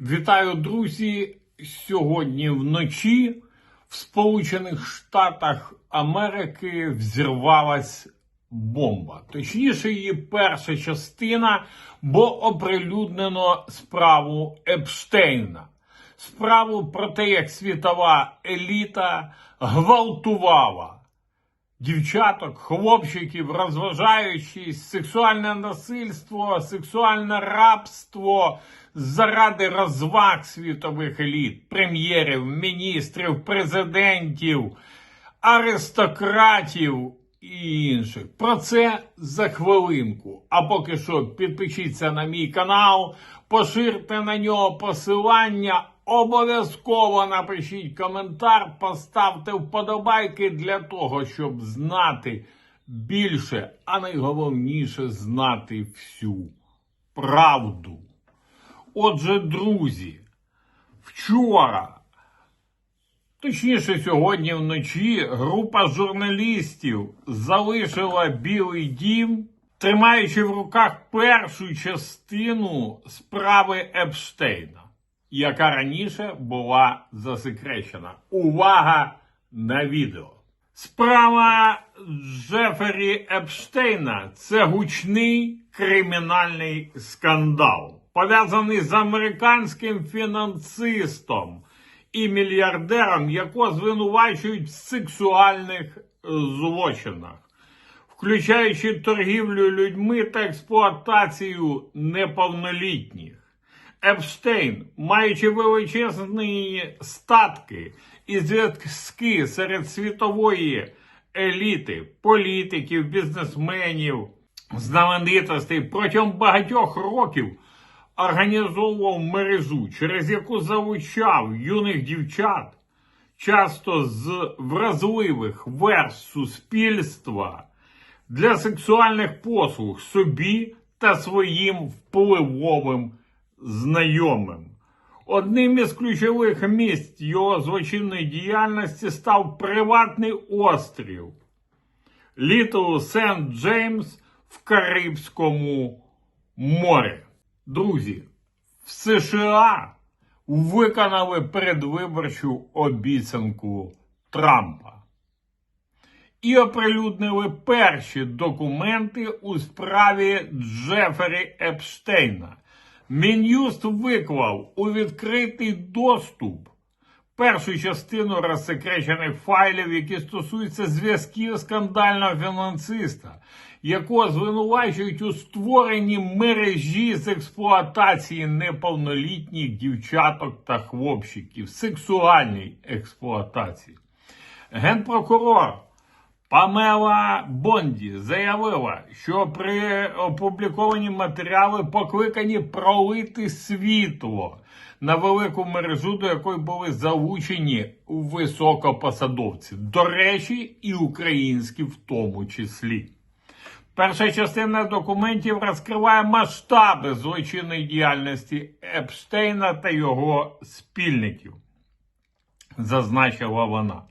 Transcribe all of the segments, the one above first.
Вітаю, друзі! Сьогодні вночі в Сполучених Штатах Америки взірвалась бомба. Точніше, її перша частина, бо оприлюднено справу Епштейна. Справу про те, як світова еліта гвалтувала дівчаток, хлопчиків, розважаючись, сексуальне насильство, сексуальне рабство заради розваг світових еліт, прем'єрів, міністрів, президентів, аристократів і інших. Про це за хвилинку. А поки що підпишіться на мій канал, поширте на нього посилання. Обов'язково напишіть коментар, поставте вподобайки для того, щоб знати більше, а найголовніше знати всю правду. Отже, друзі, вчора, точніше сьогодні вночі, група журналістів залишила Білий Дім, тримаючи в руках першу частину справи Епштейна яка раніше була засекречена. Увага на відео. Справа Джефері Епштейна це гучний кримінальний скандал, пов'язаний з американським фінансистом і мільярдером, якого звинувачують в сексуальних злочинах, включаючи торгівлю людьми та експлуатацію неповнолітніх. Епштейн, маючи величезні статки і зв'язки серед світової еліти, політиків, бізнесменів, знаменитостей, протягом багатьох років організовував мережу, через яку залучав юних дівчат, часто з вразливих верст суспільства для сексуальних послуг собі та своїм впливовим знайомим. Одним із ключових місць його злочинної діяльності став приватний острів Літл Сент Джеймс в Карибському морі. Друзі, в США виконали передвиборчу обіцянку Трампа і оприлюднили перші документи у справі Джефері Епштейна. Мін'юст виклав у відкритий доступ першу частину розсекречених файлів, які стосуються зв'язків скандального фінансиста, якого звинувачують у створенні мережі з експлуатації неповнолітніх дівчаток та хлопчиків, сексуальній експлуатації. Генпрокурор Памела Бонді заявила, що при опубліковані матеріали покликані пролити світло на велику мережу, до якої були залучені високопосадовці. До речі, і українські в тому числі. Перша частина документів розкриває масштаби злочинної діяльності Епштейна та його спільників, зазначила вона.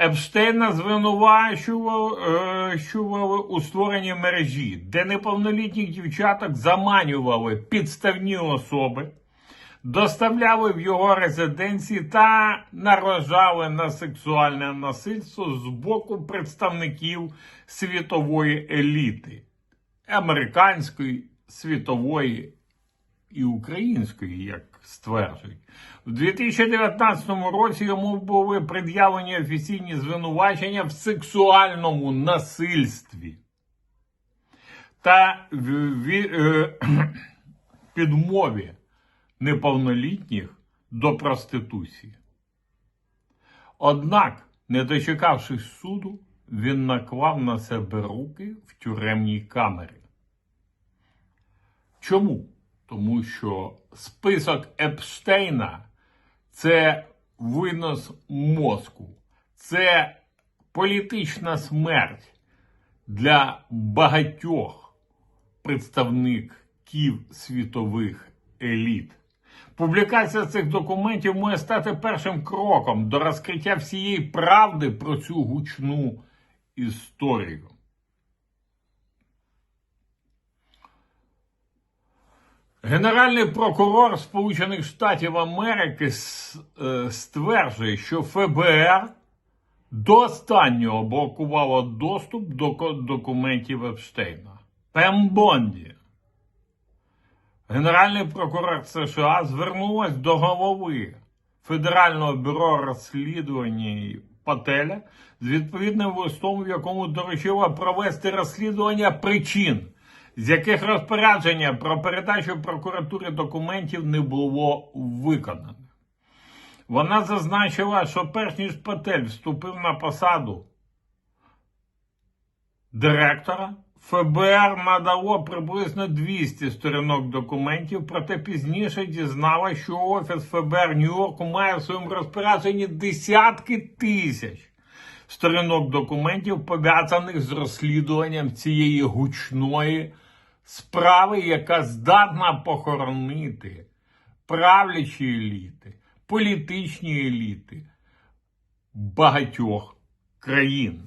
Епштейна звинувачували у створенні мережі, де неповнолітніх дівчаток заманювали підставні особи, доставляли в його резиденції та наражали на сексуальне насильство з боку представників світової еліти, американської, світової і української, як стверджують. У 2019 році йому були пред'явлені офіційні звинувачення в сексуальному насильстві та е, підмові неповнолітніх до проституції. Однак, не дочекавшись суду, він наклав на себе руки в тюремній камері. Чому? Тому що список Епштейна це винос мозку, це політична смерть для багатьох представників світових еліт. Публікація цих документів може стати першим кроком до розкриття всієї правди про цю гучну історію. Генеральний прокурор Сполучених Штатів Америки е, стверджує, що ФБР до останнього блокувало доступ до документів Епштейна. Пем Бонді. Генеральний прокурор США звернулась до голови Федерального бюро розслідувань Пателя з відповідним листом, в якому доручила провести розслідування причин, з яких розпорядження про передачу прокуратури документів не було виконане. Вона зазначила, що перш ніж Патель вступив на посаду директора, ФБР надало приблизно 200 сторінок документів, проте пізніше дізналася, що Офіс ФБР Нью-Йорку має в своєму розпорядженні десятки тисяч сторінок документів, пов'язаних з розслідуванням цієї гучної справи, яка здатна похоронити правлячі еліти, політичні еліти багатьох країн.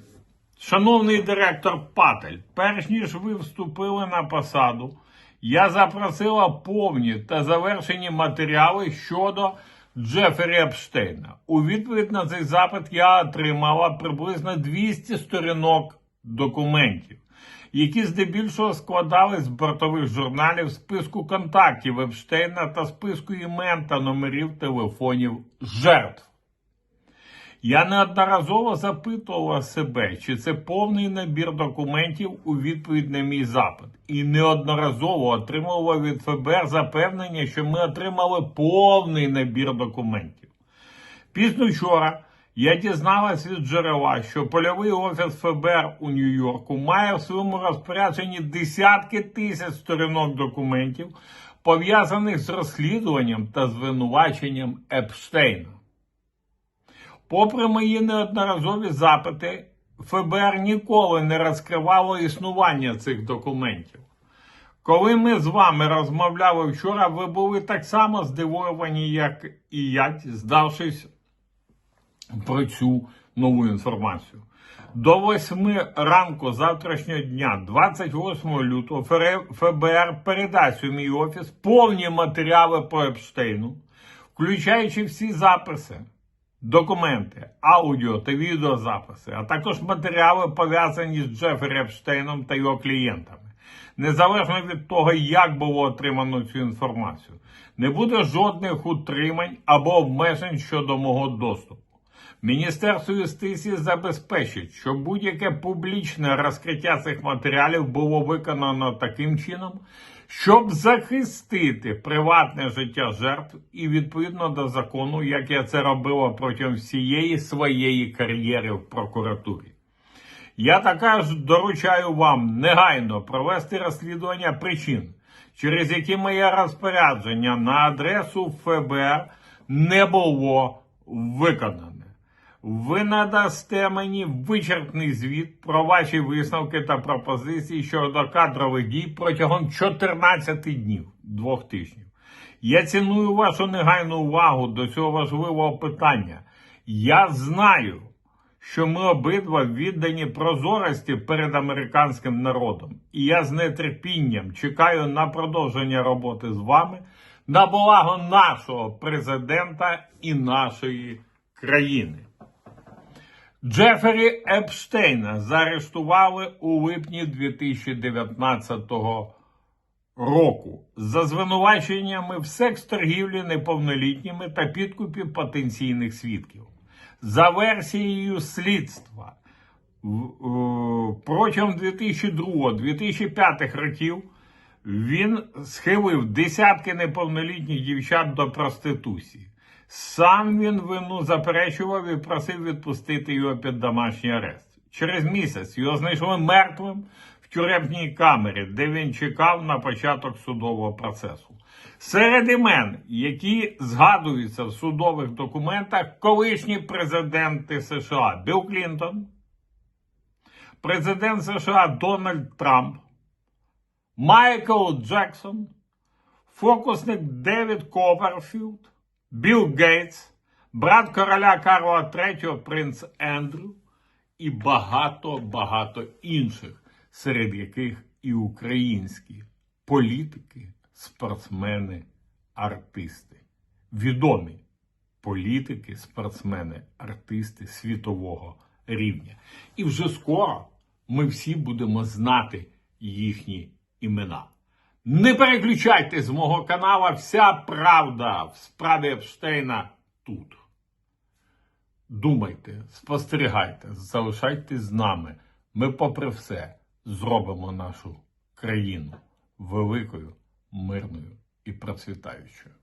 Шановний директор Патель, перш ніж ви вступили на посаду, я запросила повні та завершені матеріали щодо Джефері Епштейна. У відповідь на цей запит я отримала приблизно 200 сторінок документів, які здебільшого складали з бортових журналів списку контактів Епштейна та списку імен та номерів телефонів жертв. Я неодноразово запитувала себе, чи це повний набір документів у відповідь на мій запит, і неодноразово отримувала від ФБР запевнення, що ми отримали повний набір документів. Пізно вчора я дізналась від джерела, що польовий офіс ФБР у Нью-Йорку має в своєму розпорядженні десятки тисяч сторінок документів, пов'язаних з розслідуванням та звинуваченням Епштейна. Попри мої неодноразові запити, ФБР ніколи не розкривало існування цих документів. Коли ми з вами розмовляли вчора, ви були так само здивовані, як і я, здавшись про цю нову інформацію. До 8 ранку завтрашнього дня, 28 лютого, ФБР передасть у мій офіс повні матеріали по Епштейну, включаючи всі записи, документи, аудіо та відеозаписи, а також матеріали пов'язані з Джефері Епштейном та його клієнтами. Незалежно від того, як було отримано цю інформацію, не буде жодних утримань або обмежень щодо мого доступу. Міністерство юстиції забезпечить, що будь-яке публічне розкриття цих матеріалів було виконано таким чином, щоб захистити приватне життя жертв і відповідно до закону, як я це робила протягом всієї своєї кар'єри в прокуратурі. Я також доручаю вам негайно провести розслідування причин, через які моє розпорядження на адресу ФБР не було виконане. Ви надасте мені вичерпний звіт про ваші висновки та пропозиції щодо кадрових дій протягом 14 днів, двох тижнів. Я ціную вашу негайну увагу до цього важливого питання. Я знаю, що ми обидва віддані прозорості перед американським народом, і я з нетерпінням чекаю на продовження роботи з вами на благо нашого президента і нашої країни. Джефері Епштейна заарештували у липні 2019 року за звинуваченнями в секс-торгівлі неповнолітніми та підкупі потенційних свідків. За версією слідства, е, протягом 2002-2005 років він схилив десятки неповнолітніх дівчат до проституції. Сам він вину заперечував і просив відпустити його під домашній арест. Через місяць його знайшли мертвим в тюремній камері, де він чекав на початок судового процесу. Серед імен, які згадуються в судових документах, колишні президенти США Білл Клінтон, президент США Дональд Трамп, Майкл Джексон, фокусник Девід Копперфілд, Білл Гейтс, брат короля Карла III принц Ендрю і багато-багато інших, серед яких і українські політики, спортсмени, артисти, відомі політики, спортсмени, артисти світового рівня. І вже скоро ми всі будемо знати їхні імена. Не переключайте з мого канала вся правда в справі Епштейна тут. Думайте, спостерігайте, залишайтесь з нами. Ми, попри все, зробимо нашу країну великою, мирною і процвітаючою.